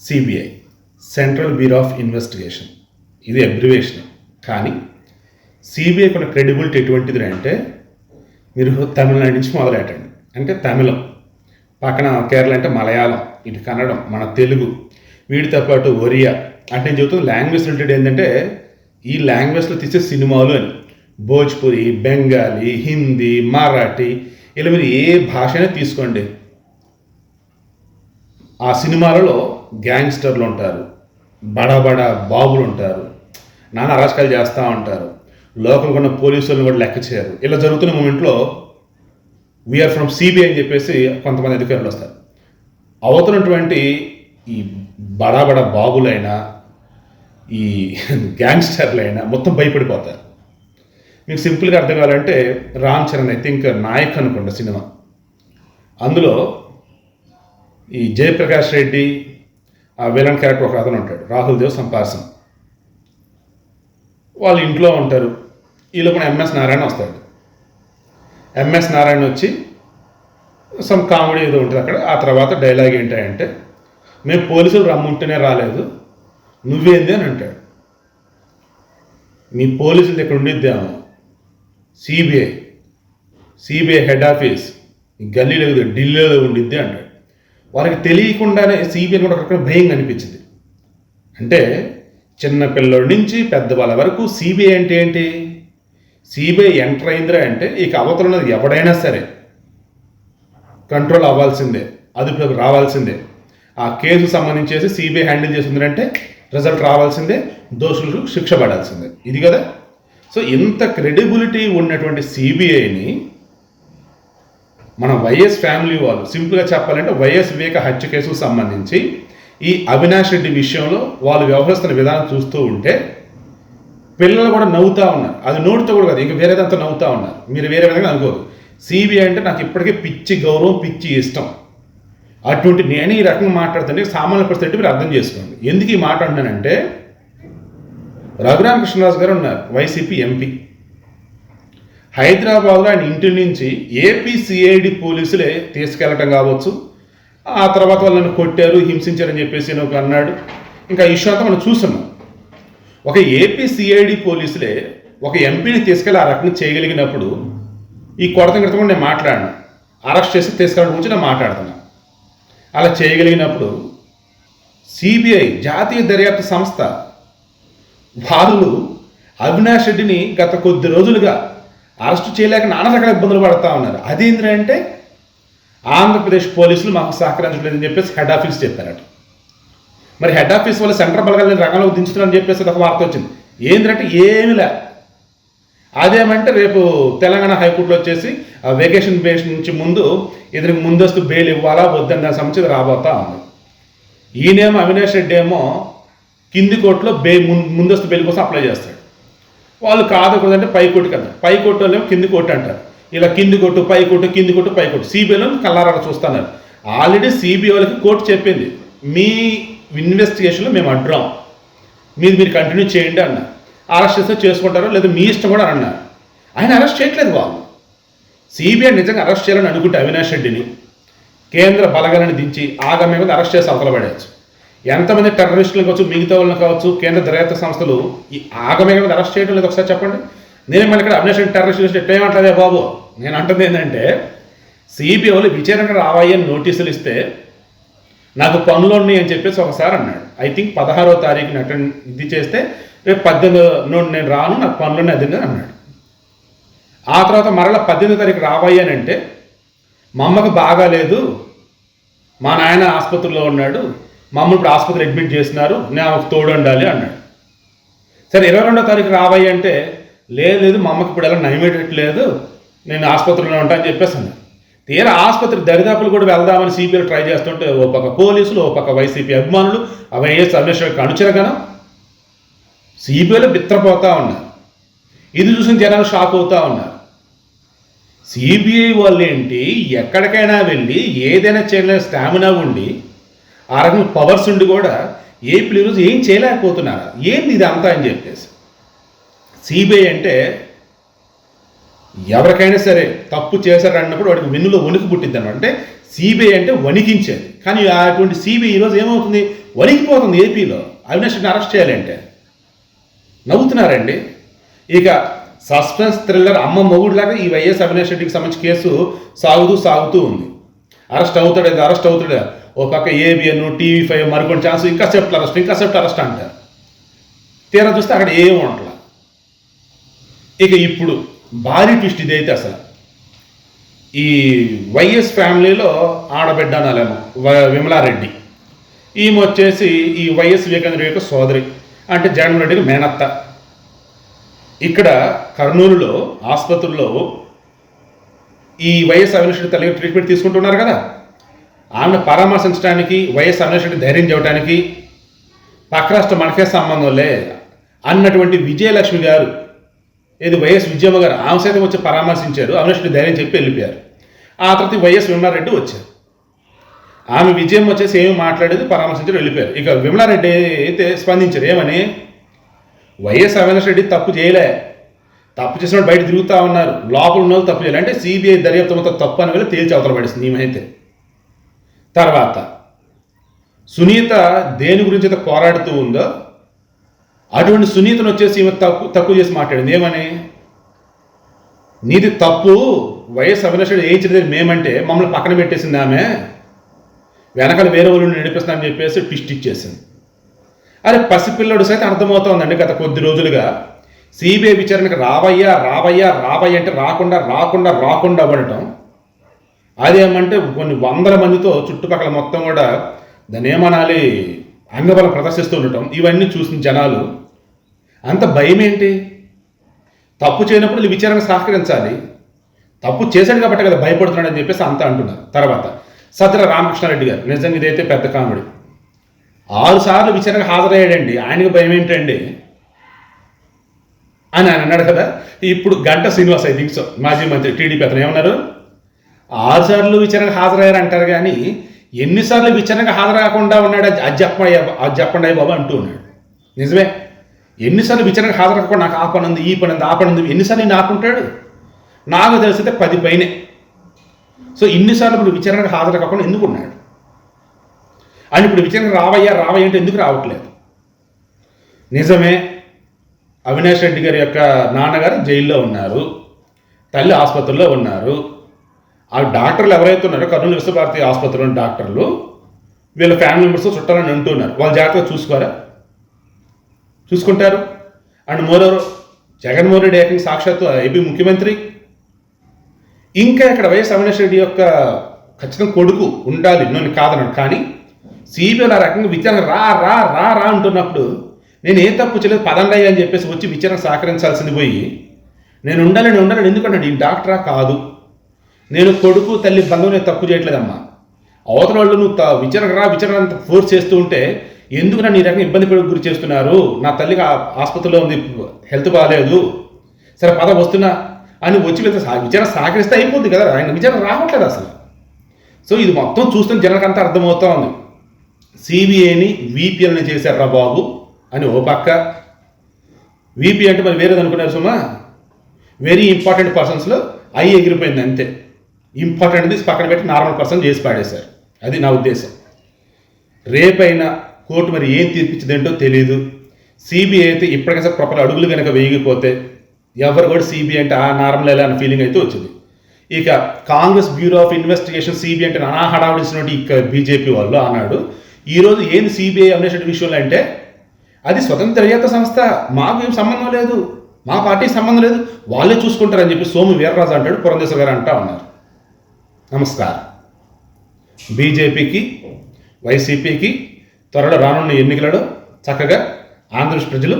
CBI central bureau of investigation ఇది abbreviation కానీ సిబిఐకి ఉన్న క్రెడిబిలిటీ ఎటువంటిది అంటే మీరు తమిళనాడు నుంచి మొదలెట్టండి. అంటే తమిళం. పక్కన కేరళ అంటే మలయాళం ఇటు కన్నడం మన తెలుగు. వీటితో పాటు ఒరియా. అంటే నేను చెబుతుంది లాంగ్వేజ్ రిలేటెడ్ ఏంటంటే ఈ లాంగ్వేజ్లో తీసే సినిమాలు అని. భోజ్పురి బెంగాలీ హిందీ మరాఠీ ఇలా మీరు ఏ భాష అయినా తీసుకోండి. ఆ సినిమాలలో గ్యాంగ్స్టర్లు ఉంటారు బడా బడా బాబులు ఉంటారు నానా అరాచకాలు చేస్తూ ఉంటారు. లోకల్ ఉన్న పోలీసులను కూడా లెక్క చేయరు. ఇలా జరుగుతున్న మూమెంట్లో వీఆర్ ఫ్రమ్ సిబిఐ అని చెప్పేసి కొంతమంది అధికారులు వస్తారు. అవుతున్నటువంటి ఈ బడా బడా బాబులైనా ఈ గ్యాంగ్స్టర్లైనా మొత్తం భయపడిపోతారు. మీకు సింపుల్గా అర్థం కావాలంటే రామ్ చరణ్ ఐ థింక్ నాయక్ అనుకోండి సినిమా. అందులో ఈ జయప్రకాష్ రెడ్డి ఆ విలన్ క్యారెక్టర్ ఒక అతను ఉంటాడు రాహుల్ దేవ్ సంపార్సన్ వాళ్ళు ఇంట్లో ఉంటారు ఈ లోపల ఎంఎస్ నారాయణ వస్తాడు. ఎంఎస్ నారాయణ వచ్చి సమ్ కామెడీ ఏదో ఉంటుంది అక్కడ ఆ తర్వాత డైలాగ్ ఏంటంటే మేము పోలీసులు రమ్ముంటేనే రాలేదు నువ్వేంది? అని అంటాడు. మీ పోలీసుల దగ్గర ఉండిద్దాము సిబిఐ. CBI head office. గల్లీలో ఢిల్లీలో ఉండిద్ది అంటాడు. వాళ్ళకి తెలియకుండానే సిబిఐ కూడా అక్కడ భయం కనిపించింది అంటే చిన్న పిల్లోడి నుంచి పెద్దవాళ్ళ వరకు సిబిఐ అంటే ఏంటి? సిబిఐ ఎంటర్ అయిందిరా అంటే ఇక అవతల ఉన్నది ఎవడైనా సరే కంట్రోల్ అవ్వాల్సిందే అదుపులోకి రావాల్సిందే. ఆ కేసు సంబంధించేసి సిబిఐ హ్యాండిల్ చేసిందంటే రిజల్ట్ రావాల్సిందే దోషులకు శిక్ష పడాల్సిందే. ఇది కదా? సో ఇంత క్రెడిబిలిటీ ఉన్నటువంటి సిబిఐని మన వైఎస్ ఫ్యామిలీ వాళ్ళు సింపుల్గా చెప్పాలంటే వైఎస్ వివేక హత్య కేసుకు సంబంధించి ఈ అవినాష్ రెడ్డి విషయంలో వాళ్ళు వ్యవహరిస్తున్న విధానం చూస్తూ ఉంటే పిల్లలు కూడా నవ్వుతూ ఉన్నారు. అది నోటితో కూడా కాదు ఇంకా వేరేదంతా నవ్వుతూ ఉన్నారు. మీరు వేరే విధంగా అనుకోరు సిబిఐ అంటే నాకు ఇప్పటికే పిచ్చి గౌరవం పిచ్చి ఇష్టం. అటువంటి నేను ఈ రకంగా మాట్లాడుతుంటే సామాన్య పరిస్థితి మీరు అర్థం చేసుకోండి. ఎందుకు ఈ మాట అంటున్నానంటే రఘురామకృష్ణరాజు గారు ఉన్నారు వైసీపీ ఎంపీ. హైదరాబాద్లో ఆయన ఇంటి నుంచి ఏపీ సిఐడి పోలీసులే తీసుకెళ్ళటం కావచ్చు. ఆ తర్వాత వాళ్ళని కొట్టారు హింసించారని చెప్పేసి నేను ఒక అన్నాడు. ఇంకా ఈ ఇష్యూ అంతా మనం చూసాము ఒక ఏపీ సిఐడి పోలీసులే ఒక ఎంపీని తీసుకెళ్ళి ఆ రకంగా చేయగలిగినప్పుడు ఈ కొడత క్రితం కూడా నేను మాట్లాడను. అరెస్ట్ చేసి తీసుకెళ్ళడం గురించి నేను మాట్లాడుతున్నాను అలా చేయగలిగినప్పుడు సిబిఐ జాతీయ దర్యాప్తు సంస్థ వాళ్ళు అవినాష్ రెడ్డిని గత కొద్ది రోజులుగా అరెస్ట్ చేయలేక నానా రకాల ఇబ్బందులు పడతా ఉన్నారు. అదేంటంటే ఆంధ్రప్రదేశ్ పోలీసులు మాకు సహకరించలేదని చెప్పేసి హెడ్ ఆఫీస్ చెప్పారట. మరి హెడ్ ఆఫీస్ వల్ల సెంటర్ బలగాలని రంగంలో దించుతున్నారని చెప్పేసి ఒక వార్త వచ్చింది. ఏంటంటే ఏమి లే. అదేమంటే రేపు తెలంగాణ హైకోర్టులో వచ్చేసి ఆ వెకేషన్ బేస్ నుంచి ముందు ఇతనికి ముందస్తు బెయిల్ ఇవ్వాలా వద్దని దాని సంబంధించి రాబోతా ఉంది. ఈయనేమో అవినాష్ రెడ్డి ఏమో కింది కోర్టులో బే ముందస్తు బెయిల్ కోసం అప్లై చేస్తాడు. వాళ్ళు కాదకూడదంటే పై కోర్టు కదా. పై కోర్టు వాళ్ళేమో కింది కోర్టు అంటారు. ఇలా కింది కొట్టు పై కోర్టు కింది కొట్టు పై కోర్టు సిబిఐలో కల్లారా చూస్తున్నారు. ఆల్రెడీ సిబిఐ వాళ్ళకి కోర్టు చెప్పింది. మీ ఇన్వెస్టిగేషన్లో మేము అడ్రాం మీరు మీరు కంటిన్యూ చేయండి అన్న అరెస్ట్ చేస్తే చేసుకుంటారో లేదా మీ ఇష్టం కూడా అని అన్నారు. ఆయన అరెస్ట్ చేయట్లేదు వాళ్ళు. సిబిఐ నిజంగా అరెస్ట్ చేయాలని అనుకుంటే అవినాష్ రెడ్డిని కేంద్ర బలగాలను దించి ఆగమే మీద అరెస్ట్ చేసి అవతల పడేయచ్చు. ఎంతమంది టెర్రరిస్టులు కావచ్చు మిగతా వాళ్ళని కావచ్చు కేంద్ర దర్యాప్తు సంస్థలు ఈ ఆగమ్య అరెస్ట్ చేయడం లేదు ఒకసారి చెప్పండి. నేను మళ్ళీ ఇక్కడ అన్వేషణ రెడ్డి టెర్రరిస్ట్ ఎట్లా బాబు. నేను అంటుంది ఏంటంటే సిబిఐ వాళ్ళు విచారణ రావాయి అని నోటీసులు ఇస్తే నాకు పనులు ఉన్నాయి అని చెప్పేసి ఒకసారి అన్నాడు. ఐ థింక్ పదహారో తారీఖున అటెండ్ ఇది చేస్తే రేపు పద్దెనిమిది నుండి నేను రాను నాకు పనులు ఉన్నాయి అది అన్నాడు. ఆ తర్వాత మరలా పద్దెనిమిది తారీఖు రావాయి అని అంటే మా అమ్మకు బాగాలేదు మా నాయన ఆసుపత్రిలో ఉన్నాడు మా అమ్మ ఇప్పుడు ఆసుపత్రి అడ్మిట్ చేసినారు నేను ఆమెకు తోడు ఉండాలి అన్నాడు. సరే ఇరవై రెండో తారీఖు రావాయి అంటే లేదు లేదు మా అమ్మకి ఇప్పుడు ఎలా నయమేటట్లేదు నేను ఆసుపత్రిలో ఉంటా అని చెప్పేసి అన్నాడు. తీరా ఆసుపత్రి దరిదాపులు కూడా వెళ్దామని సిపిఐ ట్రై చేస్తుంటే ఓ పక్క పోలీసులు ఓ పక్క వైసీపీ అభిమానులు ఆ వైఎస్ అన్వేషణ అనుచరగనం సిబిఐలో బిత్రపోతా ఉన్నారు. ఇది చూసిన జనాలు షాక్ అవుతా ఉన్నారు. సిబిఐ వాళ్ళు ఏంటి ఎక్కడికైనా వెళ్ళి ఏదైనా చేయలేని స్టామినా ఉండి ఆ రకం పవర్స్ ఉండి కూడా ఏపీలు ఈరోజు ఏం చేయలేకపోతున్నారా. ఏంది ఇది అంతా అని చెప్పేసి. సిబిఐ అంటే ఎవరికైనా సరే తప్పు చేశారు అన్నప్పుడు వాడికి వెన్నులో వణుకు పుట్టింది అనమాట అంటే సిబిఐ అంటే వణికించేది. కానీ అటువంటి సిబిఐ ఈరోజు ఏమవుతుంది? వణికిపోతుంది ఏపీలో. అవినాష్ని అరెస్ట్ చేయాలంటే. నవ్వుతున్నారండి. ఇక సస్పెన్స్ థ్రిల్లర్ అమ్మ మొగుడులాగా ఈ వైఎస్ అవినాష్ రెడ్డికి సంబంధించి కేసు సాగుతూ సాగుతూ ఉంది. అరెస్ట్ అవుతాడు అరెస్ట్ అవుతాడు? ఓ పక్క ఏబిఎన్ టీవీ ఫైవ్ మరికొన్ని ఛాన్స్ ఇంకా సెప్ట్ అరెస్ట్ ఇంకా సెప్ట్ అరెస్ట్ అంటారు. తీరా చూస్తే అక్కడ ఏం ఉండట్లా ఇక ఇప్పుడు భారీ ట్విస్ట్ ఇదైతే అసలు. ఈ వైఎస్ ఫ్యామిలీలో ఆడబిడ్డ అనాలేమో విమలారెడ్డి. ఈమె వచ్చేసి ఈ వైఎస్ వివేకానంద యొక్క సోదరి అంటే జగన్మోహన్ రెడ్డికి మేనత్త. ఇక్కడ కర్నూలులో ఆసుపత్రుల్లో ఈ వైఎస్ అవినాష్ తల్లి ట్రీట్మెంట్ తీసుకుంటున్నారు కదా. ఆమెను పరామర్శించడానికి వైఎస్ అవినాష్ ధైర్యం చెప్పడానికి పక్క రాష్ట్ర మనకే సంబంధంలే అన్నటువంటి విజయలక్ష్మి గారు ఏది వైఎస్ విజయమ్మ గారు ఆమె సైతం వచ్చి పరామర్శించారు అవినాష్ ధైర్యం చెప్పి వెళ్ళిపోయారు. ఆ తర్వాత వైఎస్ విమలారెడ్డి వచ్చారు. ఆమె విజయం వచ్చేసి ఏమి మాట్లాడేది పరామర్శించారు వెళ్ళిపోయారు. ఇక విమలారెడ్డి అయితే స్పందించారు ఏమని? వైఎస్ అవినాష్ రెడ్డి తప్పు చేయలే. తప్పు చేసిన బయట తిరుగుతూ ఉన్నారు. లోపల ఉన్న వాళ్ళు తప్పు చేయాలి. అంటే సిబిఐ దర్యాప్తు మొత్తం తప్పు అని వెళ్ళి తేల్చి అవతల పడేసింది ఈమె తర్వాత సునీత దేని గురించి అయితే పోరాడుతూ ఉందో అటువంటి సునీతను వచ్చేసి ఈమె తప్పు తక్కువ చేసి మాట్లాడింది. ఏమని? నీది తప్పు వైఎస్ అవినాశుడు రెడ్డి మేమంటే మమ్మల్ని పక్కన పెట్టేసింది ఆమె. వెనకాల వేరే వాళ్ళు నడిపిస్తానని చెప్పేసి ట్విస్ట్ ఇచ్చేసింది. అరే పసిపిల్లడు సైతం అర్థమవుతోందండి గత కొద్ది రోజులుగా. సిబిఐ విచారణకు రావయ్యా రావయ్యా రావయ్యా అంటే రాకుండా రాకుండా రాకుండా ఉండటం అదేమంటే కొన్ని వందల మందితో చుట్టుపక్కల మొత్తం కూడా దాన్ని ఏమనాలి అంగబలం ప్రదర్శిస్తూ ఉండటం ఇవన్నీ చూసిన జనాలు అంత భయం ఏంటి తప్పు చేయనప్పుడు వీళ్ళు విచారణ సహకరించాలి తప్పు చేశాడు కాబట్టి కదా భయపడుతున్నాడు అని చెప్పేసి అంతా అంటున్నారు. తర్వాత సత్ర రామకృష్ణారెడ్డి గారు నిజంగా ఇదైతే పెద్ద కామెడీ. ఆరు సార్లు విచారణకు హాజరయ్యాడండి. ఆయనకు భయం ఏంటండి? అని ఆయన అన్నాడు కదా. ఇప్పుడు గంట శ్రీనివాస్ ఐ థింక్ సో మాజీ మంత్రి టీడీపీ అతను ఏమన్నారు? ఆరుసార్లు విచారణకు హాజరయ్యారు అంటారు కానీ ఎన్నిసార్లు విచారణకు హాజరకాకుండా ఉన్నాడు అది- అది చెప్పండి అది చెప్పండి బాబు అంటూ ఉన్నాడు. నిజమే? ఎన్నిసార్లు విచారణకు హాజరకాకుండా నాకు ఆ పని ఉంది ఈ పని ఉంది ఆ పని ఉంది ఎన్నిసార్లు నేను ఆపుంటాడు? నాకు తెలిసితే పది పైనే. సో ఇన్నిసార్లు ఇప్పుడు విచారణకు హాజరు కాకుండా ఎందుకు ఉన్నాడు? అని ఇప్పుడు విచారణకు రావయ్యా రావయ్యా అంటే ఎందుకు రావట్లేదు? నిజమే? అవినాష్ రెడ్డి గారి యొక్క నాన్నగారు జైల్లో ఉన్నారు తల్లి ఆసుపత్రిలో ఉన్నారు. ఆ డాక్టర్లు ఎవరైతే ఉన్నారో కర్నూలు విశ్వభారతి ఆసుపత్రిలోని డాక్టర్లు వీళ్ళ ఫ్యామిలీ మెంబర్స్ చుట్టాలని అంటున్నారు వాళ్ళు జాగ్రత్తగా చూసుకోరా? చూసుకుంటారు. అండ్ మోరవర్ జగన్మోహన్ రెడ్డి ఏకంగా సాక్షాత్తు ఏపీ ముఖ్యమంత్రి. ఇంకా ఇక్కడ వైఎస్ అవినాష్ రెడ్డి యొక్క ఖచ్చితంగా కొడుకు ఉండాలి నన్ను కాదన్నాడు. కానీ సిబిఐలు ఆ రకంగా విచారణ రా రా రా రా అంటున్నప్పుడు నేను ఏ తప్పు చేయలేదు పదండి అని చెప్పేసి వచ్చి విచారణ సహకరించాల్సింది పోయి నేను ఉండాలి నేను ఉండాలని ఎందుకంటాడు ఈ డాక్టరా? కాదు. నేను కొడుకు తల్లి బంధువు నేను తప్పు చేయట్లేదమ్మా. అవతల వాళ్ళు నువ్వు త- విచారణ అంత ఫోర్స్ చేస్తూ ఉంటే ఎందుకు నన్ను ఈ రకంగా ఇబ్బంది పడి గురి చేస్తున్నారు? నా తల్లికి ఆ ఆసుపత్రిలో ఉంది హెల్త్ బాగాలేదు సరే పద వస్తున్నా. అని వచ్చి వీళ్ళతో విచారణ సహకరిస్తే అయిపోద్ది కదా. ఆయన విచారణ రావట్లేదు అసలు. సో ఇది మొత్తం చూస్తున్న జనాలకు అంతా అర్థమవుతా ఉంది. సిబిఐని విపిఎల్ని చేశారా బాబు? అని ఓ పక్క. విపి అంటే మరి వేరేది అనుకున్నారు సుమా? వెరీ ఇంపార్టెంట్ పర్సన్స్లో ఐ ఎగిరిపోయింది అంతే. ఇంపార్టెంట్ తీసి పక్కన పెట్టి నార్మల్ పర్సన్ చేసి పాడేశారు. అది నా ఉద్దేశం. రేపైనా కోర్టు మరి ఏం తీర్పించదేంటో తెలియదు సిబిఐ అయితే ఇప్పటికైనా ప్రాపర్ అడుగులు కనుక వేయకపోతే ఎవరు కూడా సిబిఐ అంటే ఆ నార్మల్ ఎలా అనే ఫీలింగ్ అయితే వచ్చింది. ఇక Congress bureau of investigation CBI అంటే నానా హడావుడిసినటువంటి ఇక బీజేపీ వాళ్ళు అన్నాడు ఈరోజు ఏంది సిబిఐ అనేటువంటి విషయంలో అంటే అది స్వతంత్ర దర్యాప్తు సంస్థ మాకు ఏం సంబంధం లేదు. మా పార్టీకి సంబంధం లేదు. వాళ్ళే చూసుకుంటారని చెప్పి సోము వీర్రాజు అంటాడు పురంధేశ్వర గారు అంటా ఉన్నారు. నమస్కారం. బీజేపీకి వైసీపీకి త్వరలో రానున్న ఎన్నికలలో చక్కగా ఆంధ్రప్రదేశ్ ప్రజలు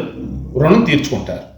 రుణం తీర్చుకుంటారు.